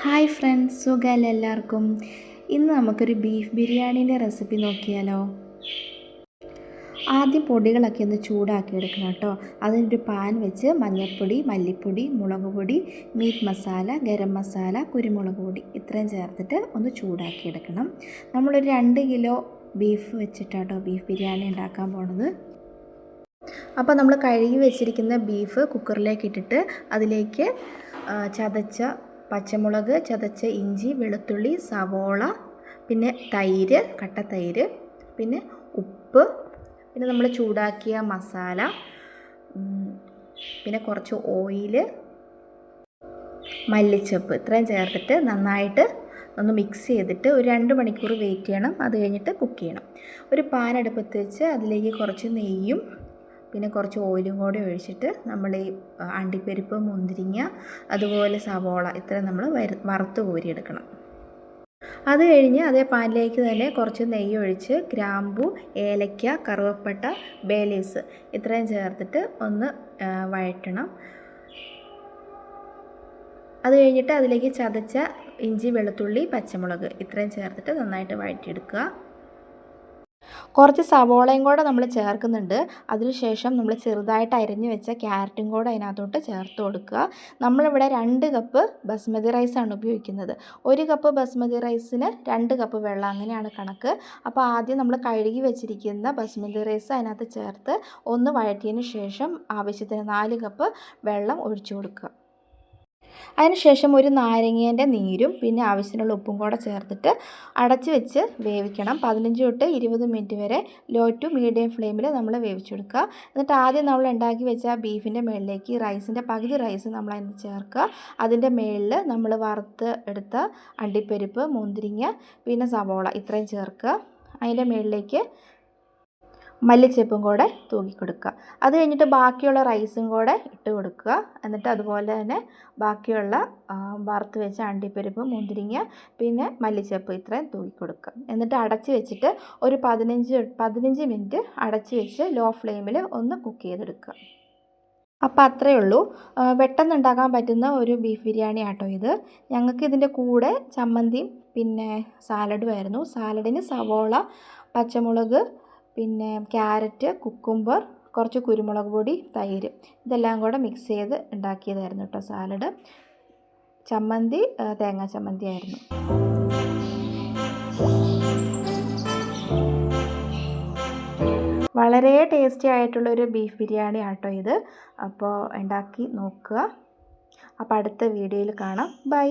Hi friends സുഖമല്ല എല്ലാവർക്കും? ഇന്ന് നമുക്കൊരു ബീഫ് ബിരിയാണീന്റെ റെസിപ്പി നോക്കിയാലോ? ആദ്യം പൊടികളൊക്കെ ഒന്ന് ചൂടാക്കി എടുക്കണം കേട്ടോ. അതിനൊരു പാൻ വെച്ച് മഞ്ഞൾപ്പൊടി മല്ലിപ്പൊടി മുളക് പൊടി മീറ്റ് മസാല ഗരം മസാല കുരുമുളക് പൊടി ഇത്രയും ചേർത്തിട്ട് ഒന്ന് ചൂടാക്കി എടുക്കണം. നമ്മളൊരു രണ്ട് കിലോ ബീഫ് വെച്ചിട്ടാട്ടോ ബീഫ് ബിരിയാണി ഉണ്ടാക്കാൻ പോണത്. അപ്പോൾ നമ്മൾ കഴുകി വെച്ചിരിക്കുന്ന ബീഫ് കുക്കറിലേക്ക് ഇട്ടിട്ട് അതിലേക്ക് ചതച്ച പച്ചമുളക് ചതച്ച ഇഞ്ചി വെളുത്തുള്ളി സവോള പിന്നെ തൈര് കട്ട തൈര് പിന്നെ ഉപ്പ് പിന്നെ നമ്മൾ ചൂടാക്കിയ മസാല പിന്നെ കുറച്ച് ഓയിൽ മല്ലിച്ചപ്പ് ഇത്രയും ചേർത്തിട്ട് നന്നായിട്ട് ഒന്ന് മിക്സ് ചെയ്തിട്ട് ഒരു രണ്ട് മണിക്കൂർ വെയിറ്റ് ചെയ്യണം. അത് കഴിഞ്ഞിട്ട് കുക്ക് ചെയ്യണം. ഒരു പാൻ അടുപ്പത്ത് വെച്ച് അതിലേക്ക് കുറച്ച് നെയ്യും പിന്നെ കുറച്ച് ഓയിലും കൂടെ ഒഴിച്ചിട്ട് നമ്മൾ ഈ അണ്ടിപ്പരിപ്പ് മുന്തിരിങ്ങ അതുപോലെ സവോള ഇത്ര നമ്മൾ വറുത്ത് കോരിയെടുക്കണം. അത് കഴിഞ്ഞ് അതേ പാനിലേക്ക് തന്നെ കുറച്ച് നെയ്യ് ഒഴിച്ച് ഗ്രാമ്പു ഏലയ്ക്ക കറുവപ്പട്ട ബേലീസ് ഇത്രയും ചേർത്തിട്ട് ഒന്ന് വഴറ്റണം. അത് കഴിഞ്ഞിട്ട് അതിലേക്ക് ചതച്ച ഇഞ്ചി വെളുത്തുള്ളി പച്ചമുളക് ഇത്രയും ചേർത്തിട്ട് നന്നായിട്ട് വഴറ്റിയെടുക്കുക. കുറച്ച് സവോളയും കൂടെ നമ്മൾ ചേർക്കുന്നുണ്ട്. അതിനുശേഷം നമ്മൾ ചെറുതായിട്ട് അരിഞ്ഞു വെച്ച ക്യാരറ്റും കൂടെ അതിനകത്തോട്ട് ചേർത്ത് കൊടുക്കുക. നമ്മളിവിടെ രണ്ട് കപ്പ് ബസ്മതി റൈസാണ് ഉപയോഗിക്കുന്നത്. ഒരു കപ്പ് ബസ്മതി റൈസിന് രണ്ട് കപ്പ് വെള്ളം അങ്ങനെയാണ് കണക്ക്. അപ്പോൾ ആദ്യം നമ്മൾ കഴുകി വെച്ചിരിക്കുന്ന ബസ്മതി റൈസ് അതിനകത്ത് ചേർത്ത് ഒന്ന് വഴറ്റിയതിന് ശേഷം ആവശ്യത്തിന് നാല് കപ്പ് വെള്ളം ഒഴിച്ചു കൊടുക്കുക. അതിനുശേഷം ഒരു നാരങ്ങേന്റെ നീരും പിന്നെ ആവശ്യത്തിനുള്ള ഉപ്പും കൂടെ ചേർത്തിട്ട് അടച്ച് വെച്ച് വേവിക്കണം. പതിനഞ്ച് തൊട്ട് ഇരുപത് മിനിറ്റ് വരെ ലോ ടു മീഡിയം ഫ്ലെയിമിൽ നമ്മൾ വേവിച്ചെടുക്കുക. എന്നിട്ട് ആദ്യം നമ്മൾ ഉണ്ടാക്കി വെച്ച ബീഫിന്റെ മുകളിലേക്ക് റൈസിന്റെ പകുതി റൈസ് നമ്മൾ അതിന് ചേർക്കുക. അതിന്റെ മുകളിൽ നമ്മൾ വറുത്ത് എടുത്ത അണ്ടിപ്പരിപ്പ് മുന്തിരിങ്ങ പിന്നെ സവോള ഇത്രയും ചേർക്കുക. അതിന്റെ മുകളിലേക്ക് മല്ലിച്ചെപ്പും കൂടെ തൂക്കി കൊടുക്കുക. അത് കഴിഞ്ഞിട്ട് ബാക്കിയുള്ള റൈസും കൂടെ ഇട്ട് കൊടുക്കുക. എന്നിട്ട് അതുപോലെ തന്നെ ബാക്കിയുള്ള വറുത്ത് വെച്ച അണ്ടിപ്പരിപ്പ് മുന്തിരിങ്ങ പിന്നെ മല്ലിച്ചെപ്പ് ഇത്രയും തൂക്കി കൊടുക്കുക. എന്നിട്ട് അടച്ച് വെച്ചിട്ട് ഒരു പതിനഞ്ച് പതിനഞ്ച് മിനിറ്റ് അടച്ച് വെച്ച് ലോ ഫ്ലെയിമിൽ ഒന്ന് കുക്ക് ചെയ്തെടുക്കുക. അപ്പോൾ അത്രയേ ഉള്ളൂ. പെട്ടെന്ന് ഉണ്ടാക്കാൻ പറ്റുന്ന ഒരു ബീഫ് ബിരിയാണി ആട്ടോ ഇത്. ഞങ്ങൾക്ക് ഇതിന്റെ കൂടെ ചമ്മന്തിയും പിന്നെ സാലഡും ആയിരുന്നു. സാലഡിന് സവോള പച്ചമുളക് പിന്നെ ക്യാരറ്റ് കുക്കുംബർ കുറച്ച് കുരുമുളക് പൊടി തൈര് ഇതെല്ലാം കൂടെ മിക്സ് ചെയ്ത് ഉണ്ടാക്കിയതായിരുന്നു കേട്ടോ സാലഡ് ചമ്മന്തി തേങ്ങാ ചമ്മന്തി ആയിരുന്നു. വളരെ ടേസ്റ്റി ആയിട്ടുള്ളൊരു ബീഫ് ബിരിയാണി ആട്ടോ ഇത്. അപ്പോൾ ഉണ്ടാക്കി നോക്കുക. അപ്പോൾ അടുത്ത വീഡിയോയിൽ കാണാം. ബൈ